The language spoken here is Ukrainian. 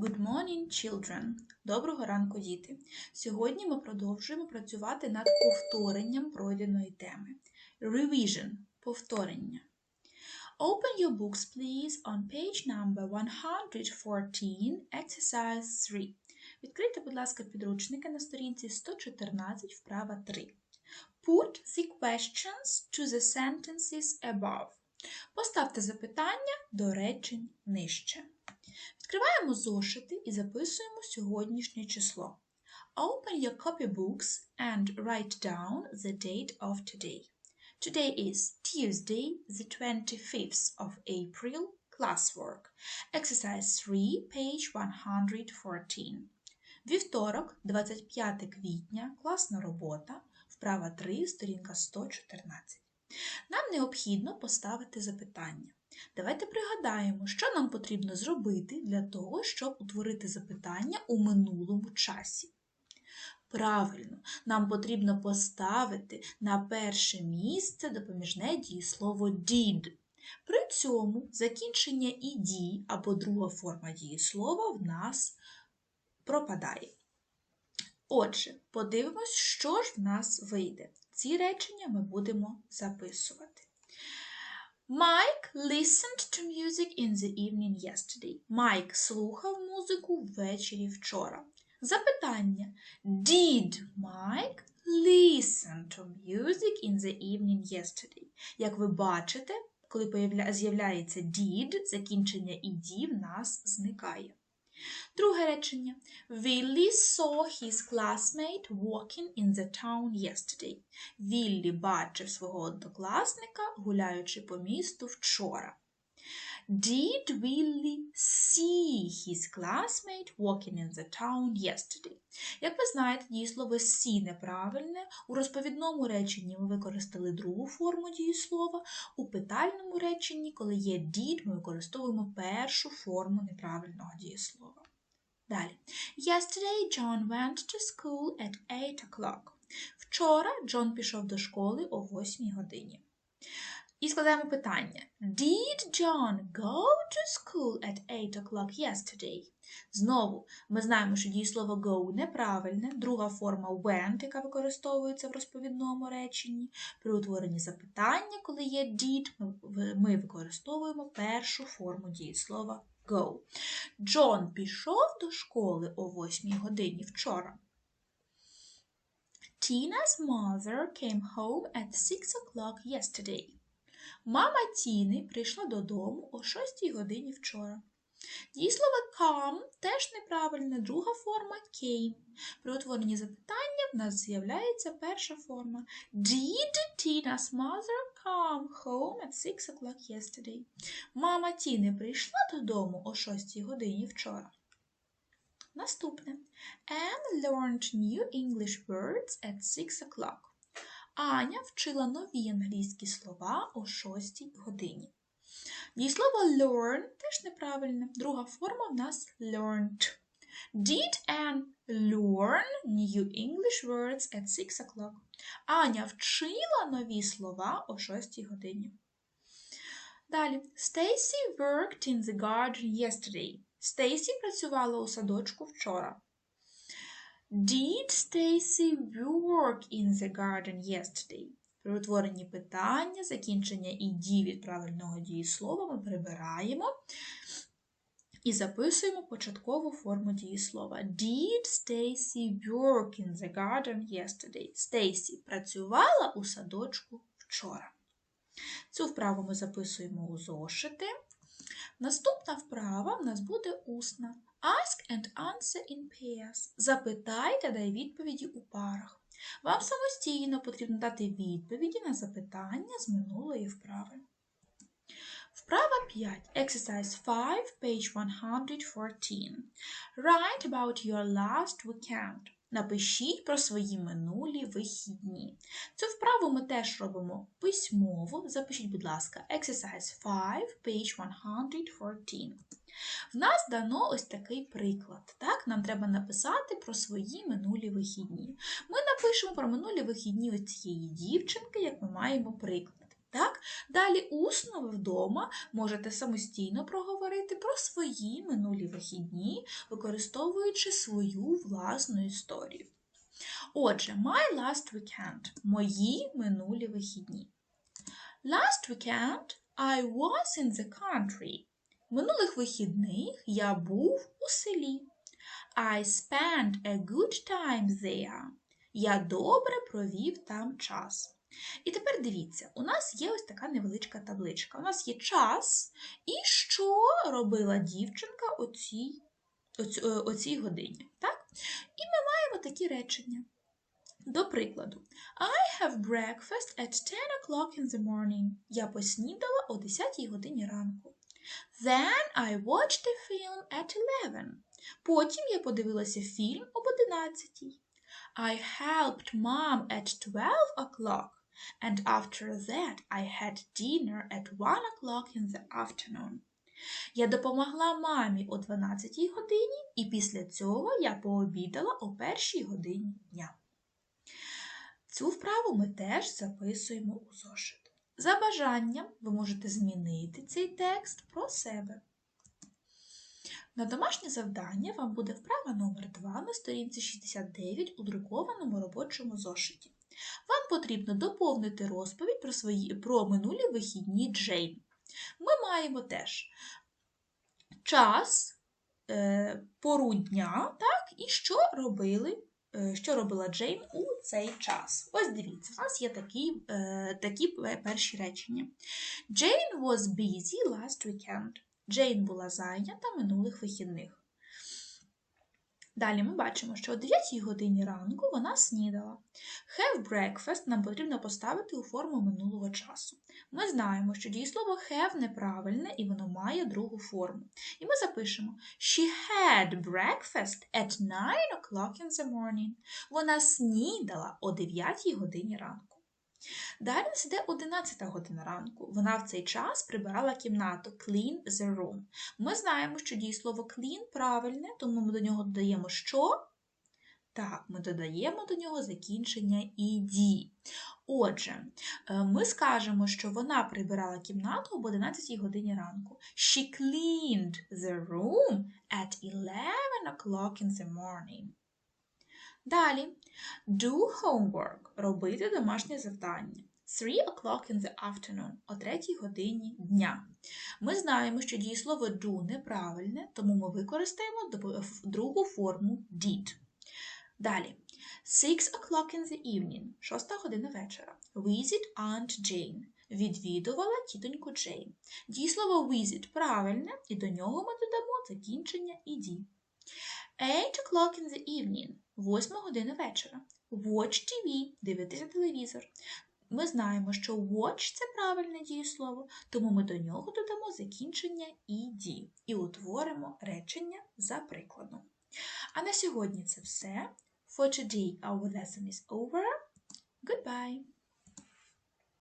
Good morning, children! Доброго ранку, діти! Сьогодні ми продовжуємо працювати над повторенням пройденої теми. Revision – повторення. Open your books, please, on page number 114, exercise 3. Відкрийте, будь ласка, підручники на сторінці 114, вправа 3. Put the questions to the sentences above. Поставте запитання до речень нижче. Відкриваємо зошити і записуємо сьогоднішнє число. Open your copybooks and write down the date of today. Today is Tuesday, the 25th of April, classwork. Exercise 3, page 114. Вівторок, 25 квітня, класна робота, вправа 3, сторінка 114. Нам необхідно поставити запитання. Давайте пригадаємо, що нам потрібно зробити для того, щоб утворити запитання у минулому часі. Правильно, нам потрібно поставити на перше місце допоміжне дієслово did. При цьому закінчення «ed» або друга форма дієслова в нас пропадає. Отже, подивимось, що ж в нас вийде. Ці речення ми будемо записувати. Mike listened to music in the evening yesterday. Майк слухав музику ввечері вчора. Запитання. Did Mike listen to music in the evening yesterday? Як ви бачите, коли з'являється did, закінчення «ed» в нас зникає. Друге речення. Willy saw his classmate walking in the town yesterday. Віллі бачив свого однокласника, гуляючи по місту вчора. Did Willy see his classmate walking in the town yesterday? Як ви знаєте, дієслово see неправильне. У розповідному реченні ми використали другу форму дієслова. У питальному реченні, коли є did, ми використовуємо першу форму неправильного дієслова. Далі. Yesterday John went to school at 8 o'clock. Вчора Джон пішов до школи о 8 годині. І складаємо питання. Did John go to school at 8 o'clock yesterday? Знову, ми знаємо, що дієслово go неправильне, друга форма went, яка використовується в розповідному реченні. При утворенні запитання, коли є did, ми використовуємо першу форму дієслова go. Джон пішов до школи о 8 годині вчора. Tina's mother came home at 6 o'clock yesterday. Мама Тіни прийшла додому о 6 годині вчора. Дієслово come теж неправильне, друга форма came. При утворенні запитання в нас з'являється перша форма. Did Tina's mother come home at 6 o'clock yesterday? Мама Тіни прийшла додому о 6 годині вчора. Наступне. Anne learned new English words at 6 o'clock. Аня вчила нові англійські слова о 6 годині. Дієслово learn теж неправильне. Друга форма в нас learned. Did Anne learn new English words at 6 o'clock? Аня вчила нові слова о 6 годині. Далі. Stacy worked in the garden yesterday. Стейсі працювала у садочку вчора. Did Stacy work in the garden yesterday? При утворенні питання, закінчення «ed» від правильного дієслова ми прибираємо і записуємо початкову форму дієслова. Did Stacy work in the garden yesterday? Стейсі працювала у садочку вчора. Цю вправу ми записуємо у зошити. Наступна вправа в нас буде усна. Ask and answer in pairs. Запитай та дай відповіді у парах. Вам самостійно потрібно дати відповіді на запитання з минулої вправи. Вправа 5. Exercise 5, page 114. Write about your last weekend. Напишіть про свої минулі вихідні. Цю вправу ми теж робимо письмово. Запишіть, будь ласка, Exercise 5, page 114. В нас дано ось такий приклад. Так? Нам треба написати про свої минулі вихідні. Ми напишемо про минулі вихідні ось цієї дівчинки, як ми маємо приклад. Так? Далі усно ви вдома можете самостійно проговорити про свої минулі вихідні, використовуючи свою власну історію. Отже, my last weekend мої минулі вихідні. Last weekend I was in the country. Минулих вихідних я був у селі. I spent a good time there. Я добре провів там час. І тепер дивіться, у нас є ось така невеличка табличка. У нас є час, і що робила дівчинка о цій, о е, цій годині. Так? І ми маємо такі речення. До прикладу, I have breakfast at 10 o'clock in the morning. Я поснідала о 10 годині ранку. Then I watched a film at 11. Потім я подивилася фільм об 11. I helped mom at 12 o'clock. And after that I had dinner at 1 o'clock in the afternoon. Я допомогла мамі о 12 годині, і після цього я пообідала о першій годині дня. Цю вправу ми теж записуємо у зошит. За бажанням ви можете змінити цей текст про себе. На домашнє завдання вам буде вправа номер 2 на сторінці 69 у друкованому робочому зошиті. Вам потрібно доповнити розповідь про, свої, про минулі вихідні Джейн. Ми маємо теж час, е, пору дня, так, і що робили е, що робила Джейн у цей час. Ось дивіться, у нас є такі, е, такі перші речення. Jane was busy last weekend. Джейн була зайнята минулих вихідних. Далі ми бачимо, що о 9 годині ранку вона снідала. Have breakfast нам потрібно поставити у форму минулого часу. Ми знаємо, що дієслово have неправильне і воно має другу форму. І ми запишемо She had breakfast at 9 o'clock in the morning. Вона снідала о 9 годині ранку. Далі нас іде 11 година ранку. Вона в цей час прибирала кімнату clean the room. Ми знаємо, що дієслово clean правильне, тому ми до нього додаємо що? Так, ми додаємо до нього закінчення «ed». Отже, е, ми скажемо, що вона прибирала кімнату об 11 годині ранку. She cleaned the room at 11 o'clock in the morning. Далі, do homework – робити домашнє завдання. 3 o'clock in the afternoon – о 3 годині дня. Ми знаємо, що дієслово do неправильне, тому ми використаємо другу форму did. Далі. 6 o'clock in the evening – 6 година вечора. Visit Aunt Jane – відвідувала тітоньку Джейн. Дієслово visit правильне, і до нього ми додамо закінчення «ed». 8 o'clock in the evening – 8 година вечора. Watch TV – дивитися телевізор. Ми знаємо, що watch – це правильне дієслово, тому ми до нього додамо закінчення «ed» і утворимо речення за прикладом. А на сьогодні це все. For today our lesson is over. Goodbye!